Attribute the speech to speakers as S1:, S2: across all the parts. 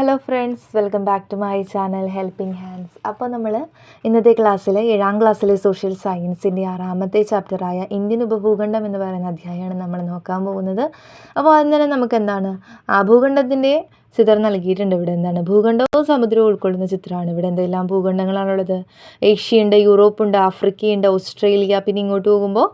S1: Hello friends welcome back to my channel helping hands അപ്പോൾ നമ്മൾ ഇന്നത്തെ ക്ലാസ്സിൽ ഏഴാം ക്ലാസ്സിലെ സോഷ്യൽ സയൻസിന്റെ ആറാമത്തെ ചാപ്റ്ററായ ഇന്ത്യൻ ഉപഭൂഖണ്ഡം എന്ന് പറയുന്ന അധ്യായമാണ് നമ്മൾ നോക്കാൻ പോകുന്നത്. അപ്പോൾ അന്നേരം നമുക്ക് എന്താണ്? ആ ഭൂഖണ്ഡത്തിന്റെ ചിത്രം നൽകിയിട്ടുണ്ട് ഇവിടെ. എന്താണ്? ഭൂഖണ്ഡവും സമുദ്രവും ഉൾക്കൊള്ളുന്ന ചിത്രമാണ് ഇവിടെ. എന്തെല്ലാം ഭൂഖണ്ഡങ്ങളാണുള്ളത്? ഏഷ്യയുണ്ട് യൂറോപ്പുണ്ട് ആഫ്രിക്കയുണ്ട് ഓസ്ട്രേലിയ പിന്നെ ഇങ്ങോട്ട് പോകുമ്പോൾ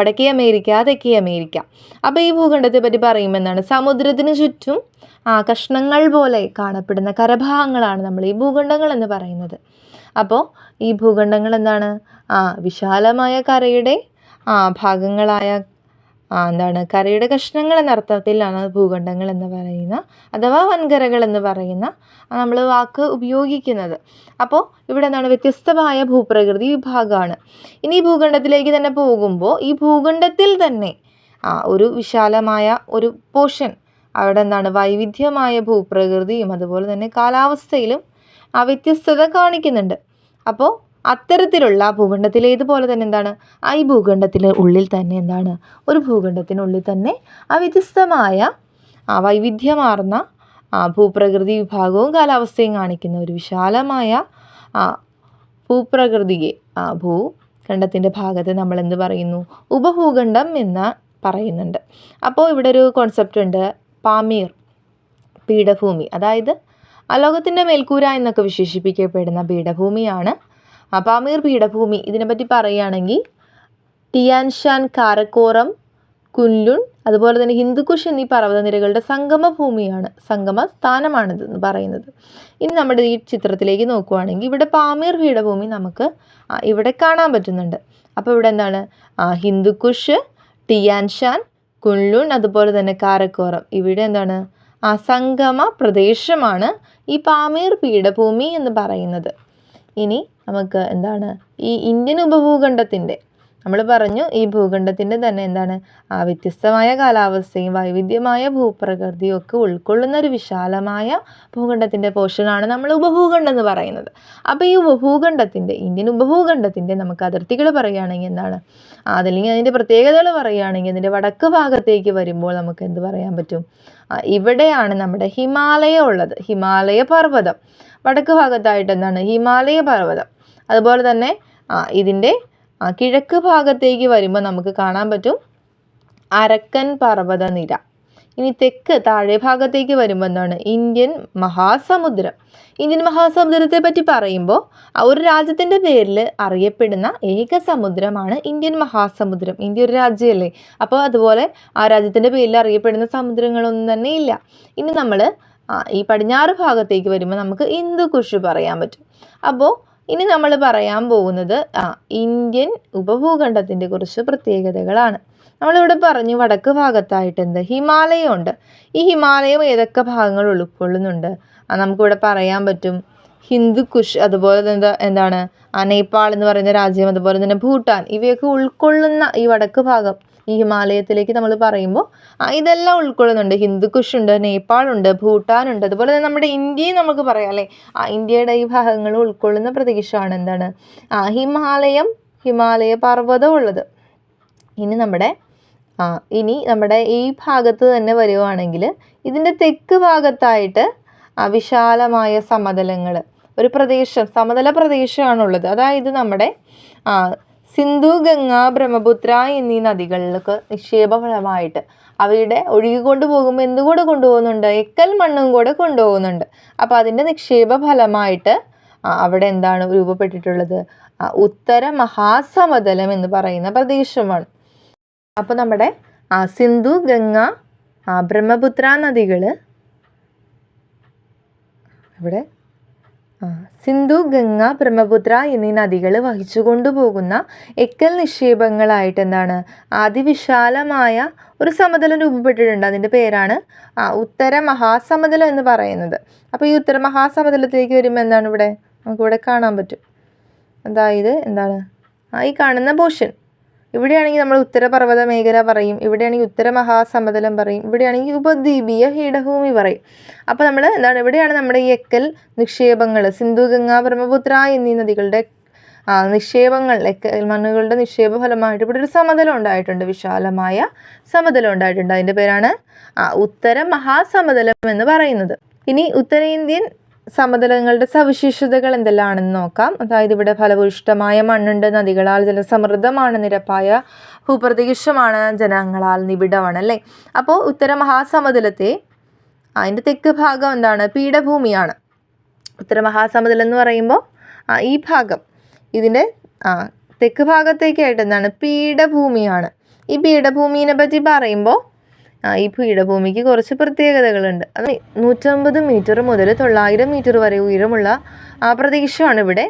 S1: വടക്കേ അമേരിക്ക തെക്കേ അമേരിക്ക. അപ്പോൾ ഈ ഭൂഖണ്ഡത്തെ പറ്റി പറയുമ്പോൾ സമുദ്രത്തിന് ചുറ്റും ആ കഷ്ണങ്ങൾ പോലെ കാണപ്പെടുന്ന കരഭാഗങ്ങളാണ് നമ്മൾ ഈ ഭൂഖണ്ഡങ്ങൾ എന്ന് പറയുന്നത്. അപ്പോൾ ഈ ഭൂഖണ്ഡങ്ങൾ എന്താണ്? ആ വിശാലമായ കരയുടെ ആ ഭാഗങ്ങളായ എന്താണ് കരയുടെ കഷ്ണങ്ങൾ എന്ന അർത്ഥത്തിലാണ് ഭൂഖണ്ഡങ്ങൾ എന്ന് പറയുന്ന അഥവാ വൻകരകൾ എന്ന് പറയുന്ന നമ്മൾ വാക്ക് ഉപയോഗിക്കുന്നത്. അപ്പോൾ ഇവിടെ എന്താണ് വ്യത്യസ്തമായ ഭൂപ്രകൃതി വിഭാഗമാണ്. ഇനി ഈ ഭൂഖണ്ഡത്തിലേക്ക് തന്നെ പോകുമ്പോൾ ഈ ഭൂഖണ്ഡത്തിൽ തന്നെ ആ ഒരു വിശാലമായ ഒരു പോർഷൻ അവിടെ എന്താണ് വൈവിധ്യമായ ഭൂപ്രകൃതിയും അതുപോലെ തന്നെ കാലാവസ്ഥയിലും ആ വ്യത്യസ്തത കാണിക്കുന്നുണ്ട്. അപ്പോൾ അത്തരത്തിലുള്ള ഭൂഖണ്ഡത്തിലേതുപോലെ തന്നെ എന്താണ്? ആ ഈ ഭൂഖണ്ഡത്തിലെ ഉള്ളിൽ തന്നെ എന്താണ്? ഒരു ഭൂഖണ്ഡത്തിനുള്ളിൽ തന്നെ ആ വ്യത്യസ്തമായ ആ വൈവിധ്യമാർന്ന ഭൂപ്രകൃതി വിഭാഗവും കാലാവസ്ഥയും കാണിക്കുന്ന ഒരു വിശാലമായ ആ ഭൂപ്രകൃതിയെ ആ ഭൂഖണ്ഡത്തിന്റെ ഭാഗത്ത് നമ്മൾ എന്ത് പറയുന്നു? ഉപഭൂഖണ്ഡം എന്ന് പറയുന്നുണ്ട്. അപ്പോൾ ഇവിടെ ഒരു കോൺസെപ്റ്റ് ഉണ്ട്. പാമീർ പീഠഭൂമി. അതായത് ആ ലോകത്തിന്റെ മേൽക്കൂര എന്നൊക്കെ വിശേഷിപ്പിക്കപ്പെടുന്ന പീഠഭൂമിയാണ് ആ പാമീർ പീഠഭൂമി. ഇതിനെപ്പറ്റി പറയുകയാണെങ്കിൽ ടിയാൻഷാൻ കാരക്കോറം കുല്ലുൺ അതുപോലെ തന്നെ ഹിന്ദുക്കുഷ് എന്നീ പർവതനിരകളുടെ സംഗമ ഭൂമിയാണ് സംഗമ സ്ഥാനമാണിത് എന്ന് പറയുന്നത്. ഇനി നമ്മുടെ ഈ ചിത്രത്തിലേക്ക് നോക്കുവാണെങ്കിൽ ഇവിടെ പാമീർ പീഠഭൂമി നമുക്ക് ഇവിടെ കാണാൻ പറ്റുന്നുണ്ട്. അപ്പോൾ ഇവിടെ എന്താണ്? ഹിന്ദുക്കുഷ് ടിയാൻഷാൻ കുല്ലുൺ അതുപോലെ തന്നെ കാരക്കോറം. ഇവിടെ എന്താണ്? ആ സംഗമ പ്രദേശമാണ് ഈ പാമീർ പീഠഭൂമി എന്ന് പറയുന്നത്. ഇനി നമുക്ക് എന്താണ് ഈ ഇന്ത്യൻ ഉപഭൂഖണ്ഡത്തിന്റെ നമ്മൾ പറഞ്ഞു ഈ ഭൂഖണ്ഡത്തിന്റെ തന്നെ എന്താണ് ആ വ്യത്യസ്തമായ കാലാവസ്ഥയും വൈവിധ്യമായ ഭൂപ്രകൃതിയും ഒക്കെ ഉൾക്കൊള്ളുന്ന ഒരു വിശാലമായ ഭൂഖണ്ഡത്തിന്റെ പോർഷനാണ് നമ്മൾ ഉപഭൂഖണ്ഡം എന്ന് പറയുന്നത്. അപ്പോൾ ഈ ഉപഭൂഖണ്ഡത്തിന്റെ ഇന്ത്യൻ ഉപഭൂഖണ്ഡത്തിന്റെ നമുക്ക് അതിർത്തികൾ പറയുകയാണെങ്കിൽ എന്താണ് അതല്ലെങ്കിൽ അതിന്റെ പ്രത്യേകതകൾ പറയുകയാണെങ്കിൽ അതിന്റെ വടക്ക് ഭാഗത്തേക്ക് വരുമ്പോൾ നമുക്ക് എന്ത് പറയാൻ പറ്റും? ഇവിടെയാണ് നമ്മുടെ ഹിമാലയം ഉള്ളത് ഹിമാലയ പർവതം. വടക്ക് ഭാഗത്തായിട്ട് എന്താണ് ഹിമാലയ പർവതം. അതുപോലെ തന്നെ ഇതിന്റെ കിഴക്ക് ഭാഗത്തേക്ക് വരുമ്പോൾ നമുക്ക് കാണാൻ പറ്റും അരക്കൻ പർവതനിര. ഇനി തെക്ക് താഴെ ഭാഗത്തേക്ക് വരുമ്പോൾ എന്താണ്? ഇന്ത്യൻ മഹാസമുദ്രം. ഇന്ത്യൻ മഹാസമുദ്രത്തെ പറ്റി പറയുമ്പോൾ ഒരു രാജ്യത്തിന്റെ പേരിൽ അറിയപ്പെടുന്ന ഏക സമുദ്രമാണ് ഇന്ത്യൻ മഹാസമുദ്രം. ഇന്ത്യ ഒരു രാജ്യമല്ലേ? അപ്പോൾ അതുപോലെ ആ രാജ്യത്തിന്റെ പേരിൽ അറിയപ്പെടുന്ന സമുദ്രങ്ങളൊന്നും തന്നെ ഇല്ല. ഇനി നമ്മൾ ഈ പടിഞ്ഞാറ് ഭാഗത്തേക്ക് വരുമ്പോൾ നമുക്ക് ഹിന്ദു കുഷ് പറയാൻ പറ്റും. അപ്പോൾ ഇനി നമ്മൾ പറയാൻ പോകുന്നത് ആ ഇന്ത്യൻ ഉപഭൂഖണ്ഡത്തിന്റെ കുറച്ച് പ്രത്യേകതകളാണ്. നമ്മളിവിടെ പറഞ്ഞു വടക്ക് ഭാഗത്തായിട്ട് എന്ത്? ഹിമാലയം ഉണ്ട്. ഈ ഹിമാലയം ഏതൊക്കെ ഭാഗങ്ങൾ ഉൾക്കൊള്ളുന്നുണ്ട്? നമുക്കിവിടെ പറയാൻ പറ്റും. ഹിന്ദു കുഷ് അതുപോലെ തന്നെ എന്താണ്? നേപ്പാൾ എന്ന് പറയുന്ന രാജ്യം അതുപോലെ തന്നെ ഭൂട്ടാൻ ഇവയൊക്കെ ഉൾക്കൊള്ളുന്ന ഈ വടക്ക് ഭാഗം ഈ ഹിമാലയത്തിലേക്ക് നമ്മൾ പറയുമ്പോൾ ഇതെല്ലാം ഉൾക്കൊള്ളുന്നുണ്ട്. ഹിന്ദുക്കുഷ് ഉണ്ട് നേപ്പാളുണ്ട് ഭൂട്ടാനുണ്ട്. അതുപോലെ തന്നെ നമ്മുടെ ഇന്ത്യയും നമുക്ക് പറയാം അല്ലേ? ആ ഇന്ത്യയുടെ ഈ ഭാഗങ്ങൾ ഉൾക്കൊള്ളുന്ന പ്രദേശമാണ് എന്താണ്? ആ ഹിമാലയം ഹിമാലയ പർവതം ഉള്ളത്. ഇനി നമ്മുടെ ഇനി നമ്മുടെ ഈ ഭാഗത്ത് തന്നെ വരുവാണെങ്കിൽ ഇതിന്റെ തെക്ക് ഭാഗത്തായിട്ട് വിശാലമായ സമതലങ്ങൾ ഒരു പ്രദേശം സമതല പ്രദേശമാണുള്ളത്. അതായത് നമ്മുടെ സിന്ധു ഗംഗ ബ്രഹ്മപുത്ര എന്നീ നദികളിലൊക്കെ നിക്ഷേപഫലമായിട്ട് അവയുടെ ഒഴുകിക്കൊണ്ട് പോകുമ്പോൾ എന്തുകൂടെ കൊണ്ടുപോകുന്നുണ്ട്? എക്കൽ മണ്ണും കൂടെ കൊണ്ടുപോകുന്നുണ്ട്. അപ്പോൾ അതിന്റെ നിക്ഷേപ ഫലമായിട്ട് അവിടെ എന്താണ് രൂപപ്പെട്ടിട്ടുള്ളത്? ഉത്തര മഹാസമതലം എന്ന് പറയുന്ന പ്രദേശമാണ്. അപ്പോൾ നമ്മുടെ സിന്ധു ഗംഗ ബ്രഹ്മപുത്ര നദികൾ ഇവിടെ സിന്ധു ഗംഗ ബ്രഹ്മപുത്ര എന്നീ നദികൾ വഹിച്ചു കൊണ്ടുപോകുന്ന എക്കൽ നിക്ഷേപങ്ങളായിട്ട് എന്താണ് അതിവിശാലമായ ഒരു സമതലം രൂപപ്പെട്ടിട്ടുണ്ട്. അതിന്റെ പേരാണ് ആ ഉത്തര മഹാസമതലം എന്ന് പറയുന്നത്. അപ്പോൾ ഈ ഉത്തര മഹാസമതലത്തിലേക്ക് വരുമ്പോൾ എന്താണ് ഇവിടെ? നമുക്കിവിടെ കാണാൻ പറ്റും. അതായത് എന്താണ്? ആ ഈ കാണുന്ന പോർഷൻ ഇവിടെയാണെങ്കിൽ നമ്മൾ ഉത്തരപർവത മേഖല പറയും ഇവിടെയാണെങ്കിൽ ഉത്തര മഹാസമതലം പറയും ഇവിടെയാണെങ്കിൽ ഉപദ്വീപീയ പീഠഭൂമി പറയും. അപ്പോൾ നമ്മൾ എന്താണ് ഇവിടെയാണ് നമ്മുടെ ഈ എക്കൽ നിക്ഷേപങ്ങൾ സിന്ധു ഗംഗ ബ്രഹ്മപുത്ര എന്നീ നദികളുടെ നിക്ഷേപങ്ങൾ മണ്ണുകളുടെ നിക്ഷേപ ഫലമായിട്ട് ഇവിടെ ഒരു സമതലം ഉണ്ടായിട്ടുണ്ട് വിശാലമായ സമതലം ഉണ്ടായിട്ടുണ്ട്. അതിന്റെ പേരാണ് ഉത്തര മഹാസമതലം എന്ന് പറയുന്നത്. ഇനി ഉത്തരേന്ത്യൻ സമതലങ്ങളുടെ സവിശേഷതകൾ എന്തെല്ലാമാണെന്ന് നോക്കാം. അതായത് ഇവിടെ ഫലഭൂയിഷ്ടമായ മണ്ണുണ്ട് നദികളാൽ ജലസമൃദ്ധമാണ് നിരപ്പായ ഭൂപ്രദേശമാണ് ജനങ്ങളാൽ നിബിഡമാണ് അല്ലേ? അപ്പോൾ ഉത്തര മഹാസമതലത്തെ അതിന്റെ തെക്ക് ഭാഗം എന്താണ്? പീഠഭൂമിയാണ്. ഉത്തര മഹാസമതലം എന്ന് പറയുമ്പോൾ ഈ ഭാഗം. ഇതിന്റെ തെക്ക് ഭാഗത്തേക്കായിട്ട് എന്താണ്? പീഠഭൂമിയാണ്. ഈ പീഠഭൂമിനെ പറ്റി പറയുമ്പോൾ ഈ പീഠഭൂമിക്ക് കുറച്ച് പ്രത്യേകതകളുണ്ട്. അത് നൂറ്റമ്പത് മീറ്റർ മുതൽ തൊള്ളായിരം മീറ്റർ വരെ ഉയരമുള്ള ആ പ്രദേശമാണ് ഇവിടെ.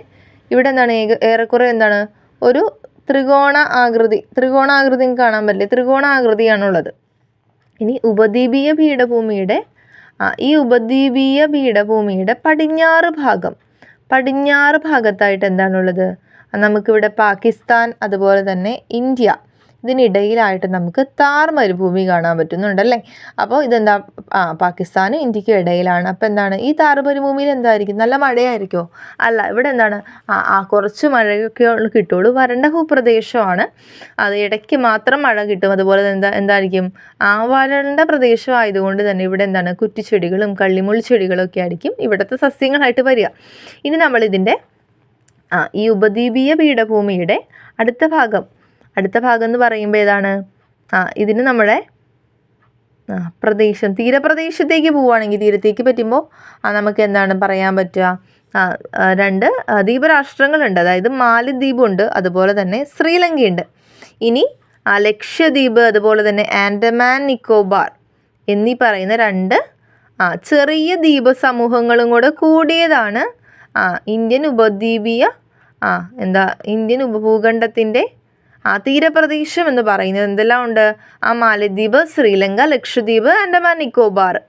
S1: ഇവിടെ എന്താണ് ഏറെക്കുറെ എന്താണ്? ഒരു ത്രികോണ ആകൃതി ത്രികോണാകൃതി കാണാൻ പറ്റില്ല. ത്രികോണാകൃതിയാണുള്ളത് ഇനി ഉപദ്വീപീയ പീഠഭൂമിയുടെ ഈ ഉപദ്വീപീയ പീഠഭൂമിയുടെ പടിഞ്ഞാറ് ഭാഗം. പടിഞ്ഞാറ് ഭാഗത്തായിട്ട് എന്താണുള്ളത്? നമുക്കിവിടെ പാകിസ്ഥാൻ അതുപോലെ തന്നെ ഇന്ത്യ. ഇതിനിടയിലായിട്ട് നമുക്ക് താർ മരുഭൂമി കാണാൻ പറ്റുന്നുണ്ടല്ലേ? അപ്പോൾ ഇതെന്താ? ആ പാകിസ്ഥാനും ഇന്ത്യക്കും ഇടയിലാണ്. അപ്പോൾ എന്താണ്? ഈ താർ മരുഭൂമിയിൽ എന്തായിരിക്കും? നല്ല മഴയായിരിക്കുമോ അല്ല ഇവിടെ എന്താണ്? ആ ആ കുറച്ച് മഴയൊക്കെ കിട്ടുള്ളൂ. വരണ്ട ഭൂപ്രദേശമാണ്. അത് ഇടയ്ക്ക് മാത്രം മഴ കിട്ടും. അതുപോലെ എന്താ എന്തായിരിക്കും? ആ വരണ്ട പ്രദേശമായതുകൊണ്ട് തന്നെ ഇവിടെ എന്താണ്? കുറ്റിച്ചെടികളും കള്ളിമുൾ ചെടികളും ഒക്കെ ആയിരിക്കും ഇവിടുത്തെ സസ്യങ്ങളായിട്ട് വരിക. ഇനി നമ്മളിതിന്റെ ആ ഈ ഉപദ്വീപീയ പീഠഭൂമിയുടെ അടുത്ത ഭാഗം. അടുത്ത ഭാഗം എന്ന് പറയുമ്പോൾ ഏതാണ്? ആ ഇതിന് നമ്മുടെ ആ പ്രദേശം തീരപ്രദേശത്തേക്ക് പോവുകയാണെങ്കിൽ തീരത്തേക്ക് പറ്റുമ്പോൾ ആ നമുക്ക് എന്താണ് പറയാൻ പറ്റുക ആ രണ്ട് ദ്വീപരാഷ്ട്രങ്ങളുണ്ട്. അതായത് മാലിദ്വീപ് ഉണ്ട് അതുപോലെ തന്നെ ശ്രീലങ്കയുണ്ട്. ഇനി ആ ലക്ഷദ്വീപ് അതുപോലെ തന്നെ ആൻഡമാൻ നിക്കോബാർ എന്നീ പറയുന്ന രണ്ട് ആ ചെറിയ ദ്വീപ സമൂഹങ്ങളും കൂടെ കൂടിയതാണ് ആ ഇന്ത്യൻ ഉപദ്വീപീയ ആ എന്താ ഇന്ത്യൻ ഉപഭൂഖണ്ഡത്തിന്റെ ആ തീരപ്രദേശം എന്ന് പറയുന്നത് എന്തെല്ലാം ഉണ്ട്? ആ മാലദ്വീപ് ശ്രീലങ്ക ലക്ഷദ്വീപ് ആൻഡമാൻ നിക്കോബാർ.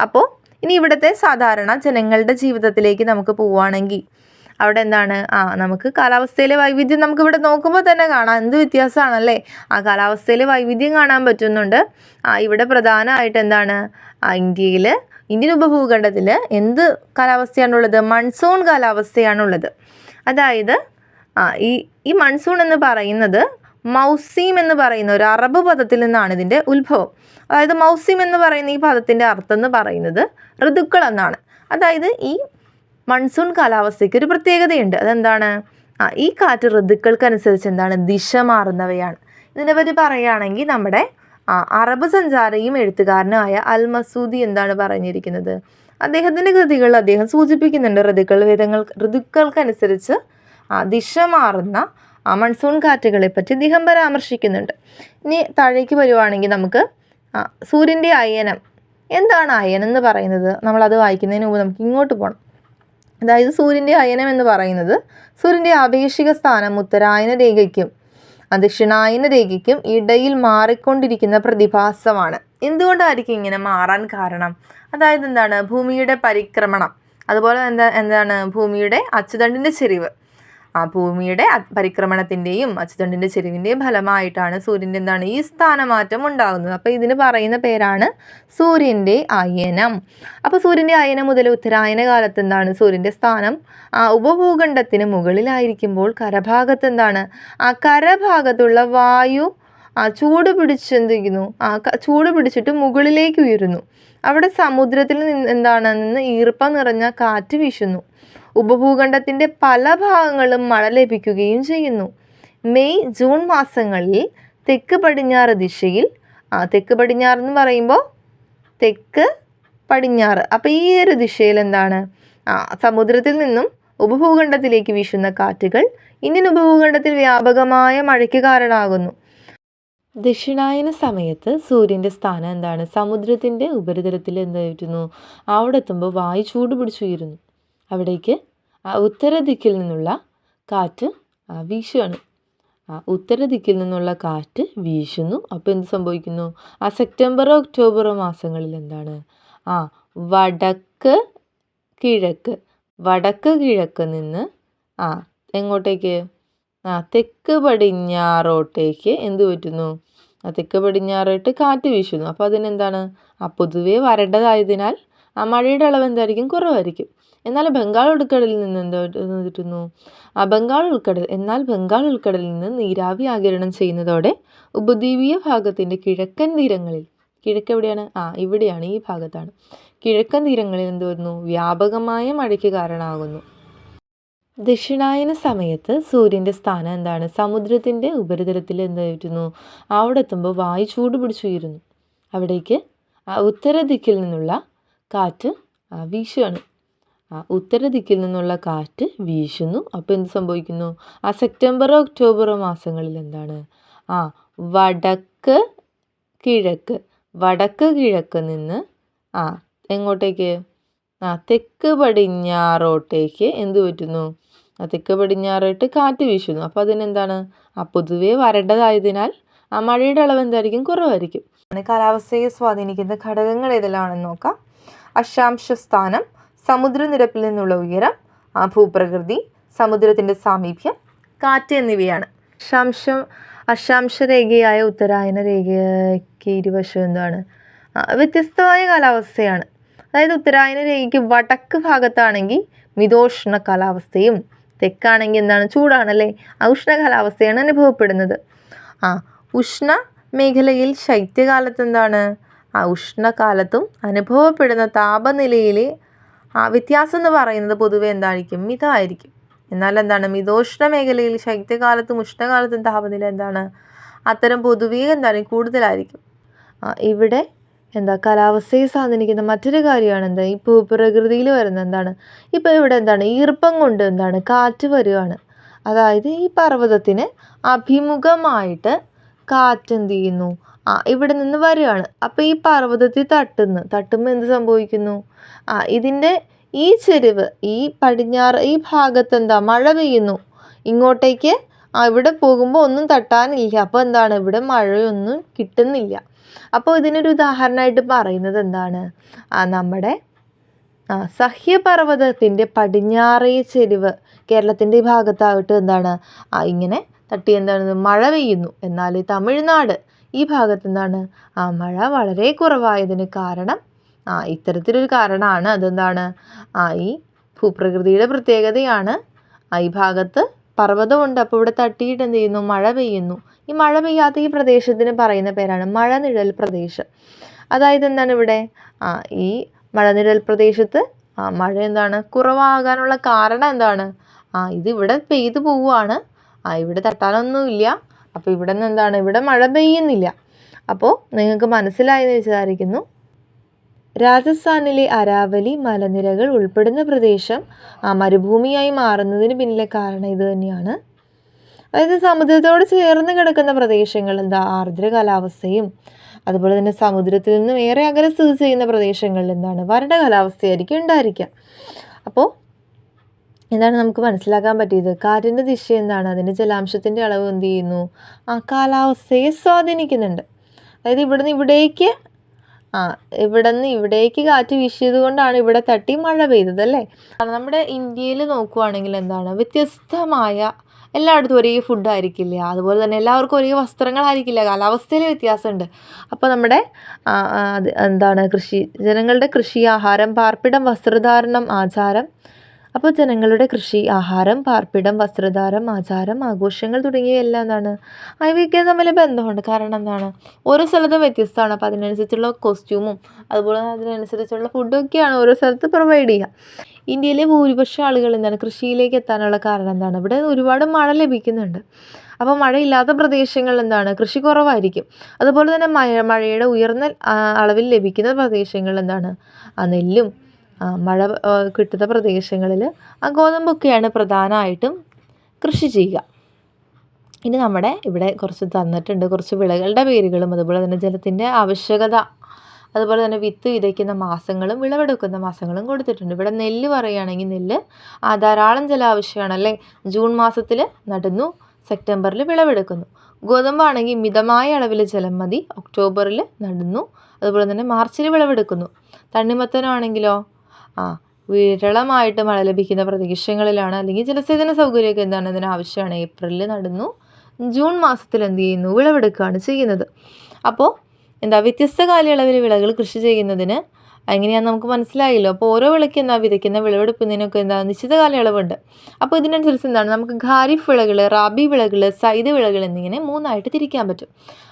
S1: അപ്പോൾ ഇനി ഇവിടുത്തെ സാധാരണ ജനങ്ങളുടെ ജീവിതത്തിലേക്ക് നമുക്ക് പോവുകയാണെങ്കിൽ അവിടെ എന്താണ്? ആ നമുക്ക് കാലാവസ്ഥയിലെ വൈവിധ്യം നമുക്ക് ഇവിടെ നോക്കുമ്പോൾ തന്നെ കാണാം. എന്ത് വ്യത്യാസമാണല്ലേ? ആ കാലാവസ്ഥയിലെ വൈവിധ്യം കാണാൻ പറ്റുന്നുണ്ട്. ആ ഇവിടെ പ്രധാനമായിട്ട് എന്താണ്? ആ ഇന്ത്യയിൽ ഇന്ത്യൻ ഉപഭൂഖണ്ഡത്തിൽ എന്ത് കാലാവസ്ഥയാണുള്ളത്? മൺസൂൺ കാലാവസ്ഥയാണുള്ളത്. അതായത് ആ ഈ ഈ മൺസൂൺ എന്ന് പറയുന്നത് മൗസീം എന്ന് പറയുന്ന ഒരു അറബ് പദത്തിൽ നിന്നാണ് ഇതിന്റെ ഉത്ഭവം. അതായത് മൗസീം എന്ന് പറയുന്ന ഈ പദത്തിന്റെ അർത്ഥം എന്ന് പറയുന്നത് ഋതുക്കൾ എന്നാണ്. അതായത് ഈ മൺസൂൺ കാലാവസ്ഥയ്ക്ക് ഒരു പ്രത്യേകതയുണ്ട്. അതെന്താണ്? ആ ഈ കാറ്റ് ഋതുക്കൾക്കനുസരിച്ച് എന്താണ്? ദിശ മാറുന്നവയാണ്. ഇതിനെപ്പറ്റി പറയുകയാണെങ്കിൽ നമ്മുടെ അറബ് സഞ്ചാരിയും എഴുത്തുകാരനുമായ അൽ മസൂദി എന്താണ് പറഞ്ഞിരിക്കുന്നത്? അദ്ദേഹത്തിന്റെ കൃതികൾ അദ്ദേഹം സൂചിപ്പിക്കുന്നുണ്ട് ഋതുക്കൾ വേദങ്ങൾ ഋതുക്കൾക്കനുസരിച്ച് ദിശ മാറുന്ന മൺസൂൺ കാറ്റുകളെ പറ്റി അദ്ദേഹം പരാമർശിക്കുന്നുണ്ട് ഇനി താഴേക്ക് വരുവാണെങ്കിൽ നമുക്ക് സൂര്യന്റെ അയനം. എന്താണ് അയനം എന്ന് പറയുന്നത്? നമ്മളത് വായിക്കുന്നതിന് മുമ്പ് നമുക്ക് ഇങ്ങോട്ട് പോകണം അതായത് സൂര്യന്റെ അയനം എന്ന് പറയുന്നത് സൂര്യന്റെ ആപേക്ഷിക സ്ഥാനം ഉത്തരായന രേഖയ്ക്കും ദക്ഷിണായന രേഖയ്ക്കും ഇടയിൽ മാറിക്കൊണ്ടിരിക്കുന്ന പ്രതിഭാസമാണ്. എന്തുകൊണ്ടായിരിക്കും ഇങ്ങനെ മാറാൻ കാരണം? അതായത് എന്താണ്? ഭൂമിയുടെ പരിക്രമണം. അതുപോലെ എന്താ എന്താണ്? ഭൂമിയുടെ അച്ചുതണ്ടിന്റെ ചെരിവ്. ആ ഭൂമിയുടെ പരിക്രമണത്തിന്റെയും അച്ചുതണ്ടിന്റെ ചെരുവിന്റെയും ഫലമായിട്ടാണ് സൂര്യന്റെ എന്താണ് ഈ സ്ഥാനമാറ്റം ഉണ്ടാകുന്നത്. അപ്പോൾ ഇതിന് പറയുന്ന പേരാണ് സൂര്യന്റെ അയനം. അപ്പോൾ സൂര്യന്റെ അയനം മുതൽ ഉത്തരായന കാലത്ത് എന്താണ് സൂര്യന്റെ സ്ഥാനം? ആ ഉപഭൂഖണ്ഡത്തിന് മുകളിലായിരിക്കുമ്പോൾ കരഭാഗത്ത് എന്താണ്? ആ കരഭാഗത്തുള്ള വായു ആ ചൂട് പിടിച്ചെന്തിരിക്കുന്നു ആ ചൂട് പിടിച്ചിട്ട് മുകളിലേക്ക് ഉയരുന്നു. അവിടെ സമുദ്രത്തിൽ നിന്ന് എന്താണ്? നിന്ന് ഈർപ്പം നിറഞ്ഞ കാറ്റ് വീശുന്നു. ഉപഭൂഖണ്ഡത്തിന്റെ പല ഭാഗങ്ങളും മഴ ലഭിക്കുകയും ചെയ്യുന്നു. മെയ് ജൂൺ മാസങ്ങളിൽ തെക്ക് പടിഞ്ഞാറ് ദിശയിൽ ആ തെക്ക് പടിഞ്ഞാറ് എന്ന് പറയുമ്പോൾ തെക്ക് പടിഞ്ഞാറ്. അപ്പോൾ ഈ ഒരു ദിശയിൽ എന്താണ്? ആ സമുദ്രത്തിൽ നിന്നും ഉപഭൂഖണ്ഡത്തിലേക്ക് വീശുന്ന കാറ്റുകൾ ഇന്ത്യൻ ഉപഭൂഖണ്ഡത്തിൽ വ്യാപകമായ മഴയ്ക്ക് കാരണമാകുന്നു. ദക്ഷിണായന സമയത്ത് സൂര്യന്റെ സ്ഥാനം എന്താണ്? സമുദ്രത്തിന്റെ ഉപരിതലത്തിൽ എന്തായിരുന്നു? അവിടെ എത്തുമ്പോൾ വായു ചൂട് പിടിച്ചുയരുന്നു. അവിടേക്ക് ഉത്തര ദിക്കിൽ നിന്നുള്ള കാറ്റ് വീശുകയാണ്. ഉത്തര ദിക്കിൽ നിന്നുള്ള കാറ്റ് വീശുന്നു. അപ്പോൾ എന്ത് സംഭവിക്കുന്നു? ആ സെപ്റ്റംബർ ഒക്ടോബർ മാസങ്ങളിൽ എന്താണ്? ആ വടക്ക് കിഴക്ക് വടക്ക് കിഴക്ക് നിന്ന് ആ എങ്ങോട്ടേക്ക്? ആ തെക്ക് പടിഞ്ഞാറോട്ടേക്ക് എന്ത് പറ്റുന്നു? ആ തെക്ക് പടിഞ്ഞാറോട്ട് കാറ്റ് വീശുന്നു. അപ്പോൾ അതിനെന്താണ്? ആ പൊതുവേ വരണ്ടതായതിനാൽ ആ മഴയുടെ അളവ് എന്തായിരിക്കും? കുറവായിരിക്കും. എന്നാൽ ബംഗാൾ ഉൾക്കടലിൽ നിന്ന് എന്താ കിട്ടുന്നു ആ ബംഗാൾ ഉൾക്കടൽ എന്നാൽ ബംഗാൾ ഉൾക്കടലിൽ നിന്ന് നീരാവി ആകിരണം ചെയ്യുന്നതോടെ ഉപദ്വീപീയ ഭാഗത്തിന്റെ കിഴക്കൻ തീരങ്ങളിൽ കിഴക്ക് എവിടെയാണ്? ആ ഇവിടെയാണ് ഈ ഭാഗത്താണ്. കിഴക്കൻ തീരങ്ങളിൽ എന്ത് വരുന്നു വ്യാപകമായ മഴയ്ക്ക് കാരണമാകുന്നു. ദക്ഷിണായന സമയത്ത് സൂര്യന്റെ സ്ഥാനം എന്താണ്? സമുദ്രത്തിന്റെ ഉപരിതലത്തിൽ എന്തായിരുന്നു അവിടെ എത്തുമ്പോൾ വായു ചൂട് പിടിച്ചുയരുന്നു അവിടേക്ക് ഉത്തര ദിക്കിൽ നിന്നുള്ള കാറ്റ് വീശുകയാണ്. ഉത്തര ദിക്കിൽ നിന്നുള്ള കാറ്റ് വീശുന്നു. അപ്പോൾ എന്ത് സംഭവിക്കുന്നു? ആ സെപ്റ്റംബർ ഒക്ടോബർ മാസങ്ങളിൽ എന്താണ്? ആ വടക്ക് കിഴക്ക് വടക്ക് കിഴക്ക് നിന്ന് ആ എങ്ങോട്ടേക്ക്? ആ തെക്ക് പടിഞ്ഞാറോട്ടേക്ക് എന്ത് പറ്റുന്നു? ആ തെക്ക് പടിഞ്ഞാറോട്ട് കാറ്റ് വീശുന്നു. അപ്പോൾ അതിനെന്താണ്? ആ പൊതുവേ വരേണ്ടതായതിനാൽ ആ മഴയുടെ അളവ് എന്തായിരിക്കും? കുറവായിരിക്കും. കാലാവസ്ഥയെ സ്വാധീനിക്കുന്ന ഘടകങ്ങൾ ഏതെല്ലാമാണെന്ന് നോക്കാം. അക്ഷാംശ സ്ഥാനം സമുദ്രനിരപ്പിൽ നിന്നുള്ള ഉയരം ആ ഭൂപ്രകൃതി സമുദ്രത്തിന്റെ സാമീപ്യം കാറ്റ് എന്നിവയാണ്. അക്ഷാംശം രേഖയായ ഉത്തരായന രേഖയ്ക്ക് ഇരുവശം എന്താണ് വ്യത്യസ്തമായ കാലാവസ്ഥയാണ്. അതായത് ഉത്തരായന രേഖയ്ക്ക് വടക്ക് ഭാഗത്താണെങ്കിൽ മിതോഷ്ണ കാലാവസ്ഥയും തെക്കാണെങ്കിൽ എന്താണ്? ചൂടാണല്ലേ? ഉഷ്ണ കാലാവസ്ഥയാണ് അനുഭവപ്പെടുന്നത്. ആ ഉഷ്ണ മേഖലയിൽ ശൈത്യകാലത്ത് എന്താണ്? ആ ഉഷ്ണകാലത്തും അനുഭവപ്പെടുന്ന താപനിലയിലെ വ്യത്യാസം എന്ന് പറയുന്നത് പൊതുവെ എന്തായിരിക്കും? മിതമായിരിക്കും. എന്നാൽ എന്താണ്? മിതോഷ്ണ മേഖലയിൽ ശൈത്യകാലത്തും ഉഷ്ണകാലത്തും താപനില എന്താണ്? അത്തരം പൊതുവേ എന്താണ്? കൂടുതലായിരിക്കും. ഇവിടെ എന്താ? കാലാവസ്ഥയെ സ്വാധീനിക്കുന്ന മറ്റൊരു കാര്യമാണ് എന്താ? ഈ ഭൂപ്രകൃതിയിൽ വരുന്ന എന്താണ്? ഇപ്പോൾ ഇവിടെ എന്താണ്? ഈർപ്പം കൊണ്ട് എന്താണ്? കാറ്റ് വരുവാണ്. അതായത് ഈ പർവതത്തിന് അഭിമുഖമായിട്ട് കാറ്റ് എന്ത് ചെയ്യുന്നു? ആ ഇവിടെ നിന്ന് വരികയാണ്. അപ്പോൾ ഈ പർവതത്തിൽ തട്ടുന്നു. തട്ടുമ്പോൾ എന്ത് സംഭവിക്കുന്നു? ആ ഇതിന്റെ ഈ ചെരിവ് ഈ പടിഞ്ഞാറ് ഈ ഭാഗത്ത് എന്താ മഴ പെയ്യുന്നു. ഇങ്ങോട്ടേക്ക് ഇവിടെ പോകുമ്പോൾ ഒന്നും തട്ടാനില്ല. അപ്പോൾ എന്താണ്? ഇവിടെ മഴയൊന്നും കിട്ടുന്നില്ല. അപ്പോൾ ഇതിനൊരു ഉദാഹരണമായിട്ട് പറയുന്നത് എന്താണ്? ആ നമ്മുടെ ആ സഹ്യപർവതത്തിന്റെ പടിഞ്ഞാറേ ചെരിവ് കേരളത്തിന്റെ ഈ ഭാഗത്തായിട്ട് എന്താണ്? ആ ഇങ്ങനെ തട്ടി എന്താണ്? മഴ പെയ്യുന്നു. എന്നാൽ തമിഴ്നാട് ഈ ഭാഗത്ത് എന്താണ് ആ മഴ വളരെ കുറവായതിന് കാരണം ആ ഇത്തരത്തിലൊരു കാരണമാണ്. അതെന്താണ്? ആ ഈ ഭൂപ്രകൃതിയുടെ പ്രത്യേകതയാണ്. ആ ഈ ഭാഗത്ത് പർവതമുണ്ട്. അപ്പോൾ ഇവിടെ തട്ടിയിട്ട് എന്ത് ചെയ്യുന്നു? മഴ പെയ്യുന്നു. ഈ മഴ പെയ്യാത്ത ഈ പ്രദേശത്തിന് പറയുന്ന പേരാണ് മഴനിഴൽ പ്രദേശം. അതായത് എന്താണ് ഇവിടെ? ആ ഈ മഴനിഴൽ പ്രദേശത്ത് ആ മഴ എന്താണ്? കുറവാകാനുള്ള കാരണം എന്താണ്? ആ ഇത് ഇവിടെ പെയ്തു പോവുകയാണ്. ആ ഇവിടെ തട്ടാനൊന്നുമില്ല. അപ്പോൾ ഇവിടെ നിന്ന് എന്താണ്? ഇവിടെ മഴ പെയ്യുന്നില്ല. അപ്പോൾ നിങ്ങൾക്ക് മനസ്സിലായെന്ന് വിചാരിക്കുന്നു. രാജസ്ഥാനിലെ അരാവലി മലനിരകൾ ഉൾപ്പെടുന്ന പ്രദേശം ആ മരുഭൂമിയായി മാറുന്നതിന് പിന്നിലെ കാരണം ഇത് തന്നെയാണ്. അതായത് സമുദ്രത്തോട് ചേർന്ന് കിടക്കുന്ന പ്രദേശങ്ങൾ എന്താ ആർദ്ര കാലാവസ്ഥയും അതുപോലെ തന്നെ സമുദ്രത്തിൽ നിന്നും ഏറെ അകലെ സ്ഥിതി ചെയ്യുന്ന പ്രദേശങ്ങളിൽ എന്താണ് വരണ്ട കാലാവസ്ഥയായിരിക്കും ഉണ്ടായിരിക്കുക. അപ്പോൾ എന്താണ് നമുക്ക് മനസ്സിലാക്കാൻ പറ്റിയത്? കാറ്റിന്റെ ദിശ എന്താണ്? അതിന്റെ ജലാംശത്തിന്റെ അളവ് എന്ത് ചെയ്യുന്നു? ആ കാലാവസ്ഥയെ സ്വാധീനിക്കുന്നുണ്ട്. അതായത് ഇവിടുന്ന് ഇവിടേക്ക് ആ ഇവിടെ നിന്ന് ഇവിടേക്ക് കാറ്റ് വീശിയത് കൊണ്ടാണ് ഇവിടെ തട്ടി മഴ പെയ്തത് അല്ലേ? നമ്മുടെ ഇന്ത്യയിൽ നോക്കുവാണെങ്കിൽ എന്താണ്? വ്യത്യസ്തമായ എല്ലായിടത്തും ഒരേ ഫുഡ് ആയിരിക്കില്ല? അതുപോലെ തന്നെ എല്ലാവർക്കും ഒരേ വസ്ത്രങ്ങളായിരിക്കില്ല? കാലാവസ്ഥയിൽ വ്യത്യാസമുണ്ട്. അപ്പോൾ നമ്മുടെ എന്താണ്? കൃഷി ജനങ്ങളുടെ കൃഷി ആഹാരം പാർപ്പിടം വസ്ത്രധാരണം ആചാരം അപ്പോൾ ജനങ്ങളുടെ കൃഷി ആഹാരം പാർപ്പിടം വസ്ത്രധാരം ആചാരം ആഘോഷങ്ങൾ തുടങ്ങിയവയെല്ലാം എന്താണ്? അവയൊക്കെ തമ്മിൽ ബന്ധമുണ്ട്. കാരണം എന്താണ്? ഓരോ സ്ഥലത്തും വ്യത്യസ്തമാണ്. അപ്പോൾ അതിനനുസരിച്ചുള്ള കോസ്റ്റ്യൂമും അതുപോലെ തന്നെ അതിനനുസരിച്ചുള്ള ഫുഡൊക്കെയാണ് ഓരോ സ്ഥലത്ത് പ്രൊവൈഡ് ചെയ്യുക. ഇന്ത്യയിലെ ഭൂരിപക്ഷം ആളുകൾ എന്താണ്? കൃഷിയിലേക്ക് എത്താനുള്ള കാരണം എന്താണ്? ഇവിടെ ഒരുപാട് മഴ ലഭിക്കുന്നുണ്ട്. അപ്പോൾ മഴയില്ലാത്ത പ്രദേശങ്ങൾ എന്താണ്? കൃഷി കുറവായിരിക്കും. അതുപോലെ തന്നെ മഴ മഴയുടെ ഉയർന്ന അളവിൽ ലഭിക്കുന്ന പ്രദേശങ്ങൾ എന്താണ്? നെല്ലും മഴ കിട്ടുന്ന പ്രദേശങ്ങളിൽ ആ ഗോതമ്പൊക്കെയാണ് പ്രധാനമായിട്ടും കൃഷി ചെയ്യുക. ഇനി നമ്മുടെ ഇവിടെ കുറച്ച് തന്നിട്ടുണ്ട് കുറച്ച് വിളകളുടെ പേരുകളും അതുപോലെ തന്നെ ജലത്തിന്റെ ആവശ്യകത അതുപോലെ തന്നെ വിത്ത് വിതയ്ക്കുന്ന മാസങ്ങളും വിളവെടുക്കുന്ന മാസങ്ങളും കൊടുത്തിട്ടുണ്ട്. ഇവിടെ നെല്ല് പറയുകയാണെങ്കിൽ നെല്ല് ധാരാളം ആവശ്യമാണ് ആവശ്യമാണല്ലേ ജൂൺ മാസത്തിൽ നടുന്നു സെപ്റ്റംബറിൽ വിളവെടുക്കുന്നു. ഗോതമ്പാണെങ്കിൽ മിതമായ അളവിൽ ജലം മതി ഒക്ടോബറിൽ നടുന്നു അതുപോലെ തന്നെ മാർച്ചിൽ വിളവെടുക്കുന്നു. തണ്ണിമത്തനാണെങ്കിലോ ആ വിരളമായിട്ട് മഴ ലഭിക്കുന്ന പ്രദേശങ്ങളിലാണ്. അല്ലെങ്കിൽ ജലസേചന സൗകര്യമൊക്കെ എന്താണ് അതിന് ആവശ്യമാണ്? ഏപ്രിലിൽ നടുന്നു. ജൂൺ മാസത്തിൽ എന്ത് ചെയ്യുന്നു? വിളവെടുക്കുകയാണ് ചെയ്യുന്നത്. അപ്പോൾ എന്താ വ്യത്യസ്ത കാലയളവിൽ വിളകൾ കൃഷി ചെയ്യുന്നതിന് എങ്ങനെയാണെന്ന് നമുക്ക് മനസ്സിലായല്ലോ. അപ്പോൾ ഓരോ വിളയ്ക്ക് എന്താ വിതയ്ക്കുന്ന വിളവെടുപ്പുന്നതിനൊക്കെ എന്താ നിശ്ചിത കാലയളവുണ്ട്. അപ്പോൾ ഇതിനനുസരിച്ച് എന്താണ്? നമുക്ക് ഖാരിഫ് വിളകൾ റാബി വിളകൾ സൈദ് വിളകൾ എന്നിങ്ങനെ മൂന്നായിട്ട് തിരിക്കാൻ പറ്റും.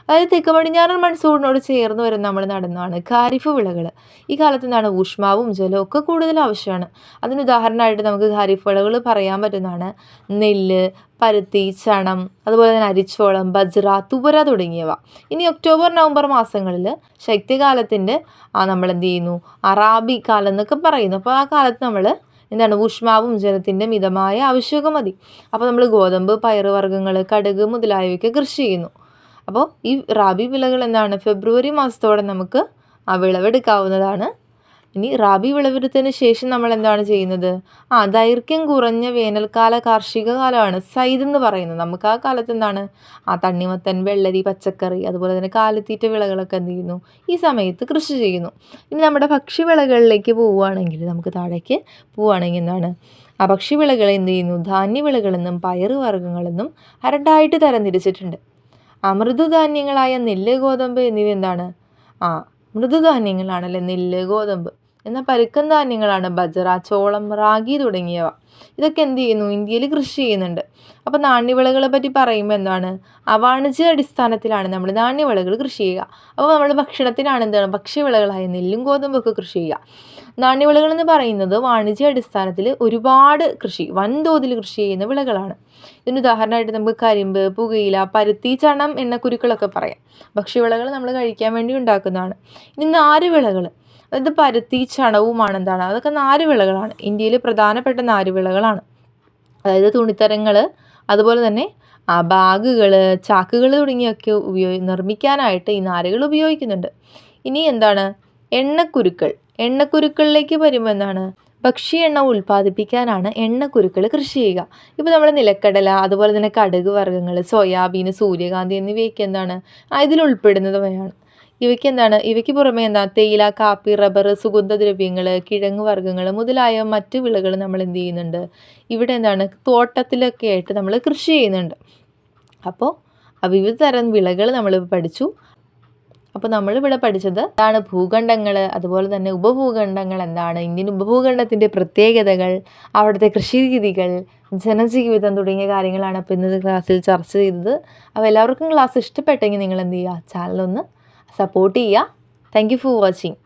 S1: അതായത് തെക്ക് പടിഞ്ഞാറൻ മൺസൂണിനോട് ചേർന്ന് വരുന്ന നമ്മൾ നടന്നതാണ് ഖാരിഫ് വിളകൾ ഈ കാലത്ത് എന്താണ്? ഊഷ്മാവും ജലവും ഒക്കെ കൂടുതൽ ആവശ്യമാണ്. അതിന് ഉദാഹരണമായിട്ട് നമുക്ക് ഖാരിഫ് വിളകൾ പറയാൻ പറ്റുന്നതാണ്. നെല്ല് പരുത്തി ചണം അതുപോലെ തന്നെ അരിച്ചോളം ബജ്ര തുവര തുടങ്ങിയവ. ഇനി ഒക്ടോബർ നവംബർ മാസങ്ങളിൽ ശൈത്യകാലത്തിന്റെ ആ നമ്മൾ എന്ത് ചെയ്യുന്നു? അറാബി കാലം എന്നൊക്കെ പറയുന്നു. അപ്പോൾ ആ കാലത്ത് നമ്മൾ എന്താണ്? ഊഷ്മാവും ജലത്തിന്റെ മിതമായ ആവശ്യമൊക്കെ മതി. അപ്പോൾ നമ്മൾ ഗോതമ്പ് പയറുവർഗങ്ങൾ കടുക് മുതലായവയൊക്കെ കൃഷി ചെയ്യുന്നു. അപ്പോൾ ഈ റാബി വിളകൾ എന്താണ്? ഫെബ്രുവരി മാസത്തോടെ നമുക്ക് ആ വിളവെടുക്കാവുന്നതാണ്. ഇനി റാബി വിളവെടുത്തതിന് ശേഷം നമ്മൾ എന്താണ് ചെയ്യുന്നത്? ആ ദൈർഘ്യം കുറഞ്ഞ വേനൽക്കാല കാർഷിക കാലമാണ് സൈദ് എന്ന് പറയുന്നത്. നമുക്ക് ആ കാലത്ത് എന്താണ്? ആ തണ്ണിമത്തൻ വെള്ളരി പച്ചക്കറി അതുപോലെ തന്നെ കാലിത്തീറ്റ വിളകളൊക്കെ എന്ത് ചെയ്യുന്നു? ഈ സമയത്ത് കൃഷി ചെയ്യുന്നു. ഇനി നമ്മുടെ ഭക്ഷ്യവിളകളിലേക്ക് പോവുകയാണെങ്കിൽ നമുക്ക് താഴേക്ക് പോവുകയാണെങ്കിൽ എന്താണ്? ആ ഭക്ഷ്യവിളകൾ എന്ത് ചെയ്യുന്നു? ധാന്യവിളകളെന്നും പയറുവർഗങ്ങളെന്നും രണ്ടായിട്ട് തരംതിരിച്ചിട്ടുണ്ട് ആ മൃദുധാന്യങ്ങളായ നെല്ല് ഗോതമ്പ് എന്നിവ എന്താണ് ആ മൃദുധാന്യങ്ങളാണല്ലേ നെല്ല് ഗോതമ്പ്. എന്നാൽ പരുക്കൻ ധാന്യങ്ങളാണ് ബജറ ചോളം റാഗി തുടങ്ങിയവ. ഇതൊക്കെ എന്ത് ചെയ്യുന്നു? ഇന്ത്യയിൽ കൃഷി ചെയ്യുന്നുണ്ട്. അപ്പോൾ നാണ്യവിളകളെ പറ്റി പറയുമ്പോൾ എന്താണ്? അവാണിജ്യ അടിസ്ഥാനത്തിലാണ് നമ്മൾ നാണ്യവിളകൾ കൃഷി ചെയ്യുക. അപ്പോൾ നമ്മൾ ഭക്ഷണത്തിനാണ് എന്താണ്? ഭക്ഷ്യവിളകളായ നെല്ലും ഗോതമ്പൊക്കെ കൃഷി ചെയ്യുക. നാണ്യവിളകൾ എന്ന് പറയുന്നത് വാണിജ്യ അടിസ്ഥാനത്തിൽ ഒരുപാട് കൃഷി വൻതോതിൽ കൃഷി ചെയ്യുന്ന വിളകളാണ്. ഇതിന് ഉദാഹരണമായിട്ട് നമുക്ക് കരിമ്പ് പുകയില പരുത്തി ചണം എണ്ണക്കുരുക്കളൊക്കെ പറയാം. ഭക്ഷ്യവിളകൾ നമ്മൾ കഴിക്കാൻ വേണ്ടി ഉണ്ടാക്കുന്നതാണ്. ഇനി നാരുവിളകൾ അതായത് പരുത്തി ചണവുമാണ് എന്താണ്? അതൊക്കെ നാരുവിളകളാണ്. ഇന്ത്യയിൽ പ്രധാനപ്പെട്ട നാരുവിളകളാണ്. അതായത് തുണിത്തരങ്ങൾ അതുപോലെ തന്നെ ആ ബാഗുകൾ ചാക്കുകൾ തുടങ്ങിയൊക്കെ ഉപയോഗി നിർമ്മിക്കാനായിട്ട് ഈ നാരുകൾ ഉപയോഗിക്കുന്നുണ്ട്. ഇനി എന്താണ്? എണ്ണക്കുരുക്കൾ. എണ്ണക്കുരുക്കളിലേക്ക് വരുമ്പോൾ എന്താണ്? ഭക്ഷ്യ എണ്ണ ഉൽപ്പാദിപ്പിക്കാനാണ് എണ്ണക്കുരുക്കൾ കൃഷി ചെയ്യുക. ഇപ്പോൾ നമ്മൾ നിലക്കടല അതുപോലെ തന്നെ കടുക് വർഗങ്ങൾ സോയാബീൻ സൂര്യകാന്തി എന്നിവയൊക്കെ എന്താണ്? ഇതിൽ ഉൾപ്പെടുന്നവയാണ്. ഇവയ്ക്ക് എന്താണ്? ഇവയ്ക്ക് പുറമെ എന്താ? തേയില കാപ്പി റബ്ബർ സുഗന്ധദ്രവ്യങ്ങൾ കിഴങ്ങ് വർഗങ്ങൾ മുതലായ മറ്റു വിളകൾ നമ്മൾ എന്ത് ചെയ്യുന്നുണ്ട്? ഇവിടെ എന്താണ്? തോട്ടത്തിലൊക്കെ ആയിട്ട് നമ്മൾ കൃഷി ചെയ്യുന്നുണ്ട്. അപ്പോൾ വിവിധ തരം വിളകൾ നമ്മൾ പഠിച്ചു. അപ്പോൾ നമ്മളിവിടെ പഠിച്ചത് എന്താണ്? ഭൂഖണ്ഡങ്ങൾ അതുപോലെ തന്നെ ഉപഭൂഖണ്ഡങ്ങൾ എന്താണ്? ഇന്ത്യൻ ഉപഭൂഖണ്ഡത്തിന്റെ പ്രത്യേകതകൾ അവിടുത്തെ കൃഷിരീതികൾ ജനജീവിതം തുടങ്ങിയ കാര്യങ്ങളാണ് അപ്പോൾ ഇന്നത്തെ ക്ലാസ്സിൽ ചർച്ച ചെയ്തത്. അപ്പോൾ എല്ലാവർക്കും ക്ലാസ് ഇഷ്ടപ്പെട്ടെങ്കിൽ നിങ്ങൾ എന്ത് ചെയ്യുക? ചാനലൊന്ന് സപ്പോർട്ട് ചെയ്യുക. Thank you for watching